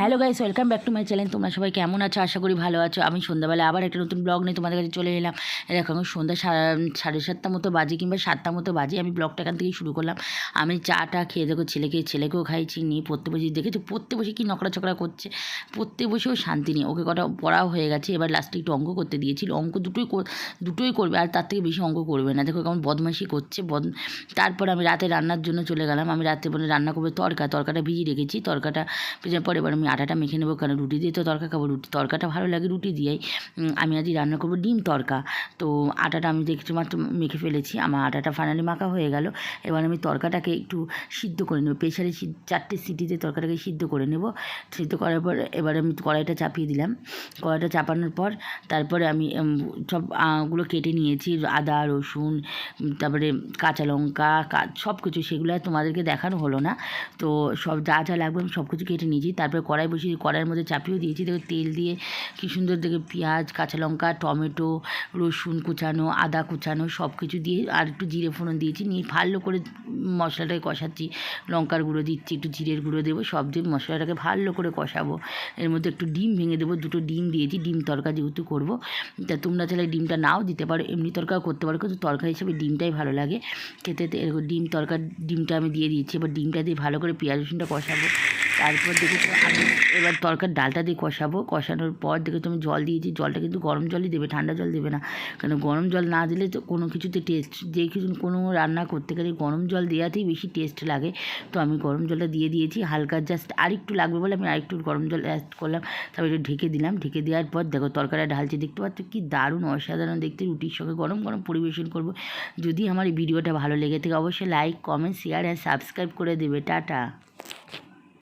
Hello guys welcome back to my channel তোমরা সবাই কেমন আছো? আশা করি ভালো আছো। আমি সন্ধ্যাবেলা আবার একটা নতুন ব্লগ নিয়ে তোমাদের কাছে চলে এলাম। দেখো এখন সন্ধ্যা সাড়ে সাতটা মতো বাজে কিংবা সাতটা মতো বাজে আমি ব্লগটা এখান থেকেই শুরু করলাম। আমি চাটা খেয়ে দেখো, ছেলেকে ছেলেকেও খাইছি, নিয়ে পড়তে বসে দেখেছি? পড়তে বসে কি নকড়া চকড়া করছে? পড়তে বসেও শান্তি নেই। ওকে কটা পড়াও হয়ে গেছে। এবার লাস্টে একটু অঙ্ক করতে দিয়েছিল। অঙ্ক দুটোই দুটোই করবে, আর তার থেকে বেশি অঙ্ক করবে না। দেখো কেমন বদমাইশি করছে। বদ তারপর আমি রাতে রান্নার জন্য চলে গেলাম। আমি রাতে বলে রান্না করব তরকা। তরকাটা ভিজিয়ে রেখেছি। তরকাটা পরে এবার আটাটা মেখে নেব কারণ রুটি দিয়ে তো তরকা খাব। রুটি তরকাটা ভালো লাগে রুটি দিয়েই। আমি আজই রান্না করব ডিম তরকা। তো আটাটা আমি দেখছি মাত্র মেখে ফেলেছি। আমার আটাটা ফাইনালি মাখা হয়ে গেল। এবার আমি তরকাটাকে একটু সিদ্ধ করে নেব। প্রেশারে চারটে সিটিতে তরকাটাকে সিদ্ধ করে নেব। সিদ্ধ করার পর এবার আমি কড়াইটা চাপিয়ে দিলাম। কড়াইটা চাপানোর পর তারপরে আমি উম, সবগুলো কেটে নিয়েছি। আদা রসুন তারপরে কাঁচা লঙ্কা সব কিছু সেগুলো তোমাদেরকে দেখানো হলো না। তো সব যা যা লাগবে আমি সব কিছু কেটে নিয়েছি। তারপরে কড়াই বসিয়ে কড়াইয়ের মধ্যে চাপিয়েও দিয়েছি। দেখো তেল দিয়ে কি সুন্দর দেখে পেঁয়াজ, কাঁচা লঙ্কা, টমেটো, রসুন কুচানো, আদা কুচানো সব কিছু দিয়ে আর একটু জিরে ফোড়ন দিয়েছি। নিয়ে ভালো করে মশলাটাকে কষাচ্ছি। লঙ্কার গুঁড়ো দিচ্ছি, একটু জিরের গুঁড়ো দেবো, সব দিয়ে মশলাটাকে ভালো করে কষাবো। এর মধ্যে একটু ডিম ভেঙে দেবো, দুটো ডিম দিয়েছি, ডিম তরকা যেহেতু করব। তা তোমরা চাইলে ডিমটা নাও দিতে পারো, এমনি তরকাও করতে পারো, কিন্তু তরকা হিসেবে ডিমটাই ভালো লাগে। খেতে ডিম তরকা ডিমটা আমি দিয়ে দিয়েছি, এবার ডিমটা দিয়ে ভালো করে পেঁয়াজ রসুনটা কষাবো। তারপর দেখেছ আমি এবার তরকার ডালটা দিয়ে কষাবো। কষানোর পর দেখে তুমি জল দিয়েছি। জলটা কিন্তু গরম জলই দেবে, ঠান্ডা জল দেবে না। কারণ গরম জল না দিলে তো কোনো কিছুতে টেস্ট যে কিছু কোনো রান্না করতে গেলে গরম জল দেওয়াতেই বেশি টেস্ট লাগে। তো আমি গরম জলটা দিয়ে দিয়েছি। হালকা জাস্ট আরেকটু লাগবে বলে আমি আরেকটু গরম জল অ্যাড করলাম। তারপর একটু ঢেকে দিলাম। ঢেকে দেওয়ার পর দেখো তরকারিটা ঢালছে। দেখতে পাচ্ছ কি দারুণ, অসাধারণ দেখতে। রুটির সঙ্গে গরম গরম পরিবেশন করব। যদি আমার এই ভিডিওটা ভালো লেগে থাকে অবশ্যই like comment share and subscribe করে দেবে। টাটা।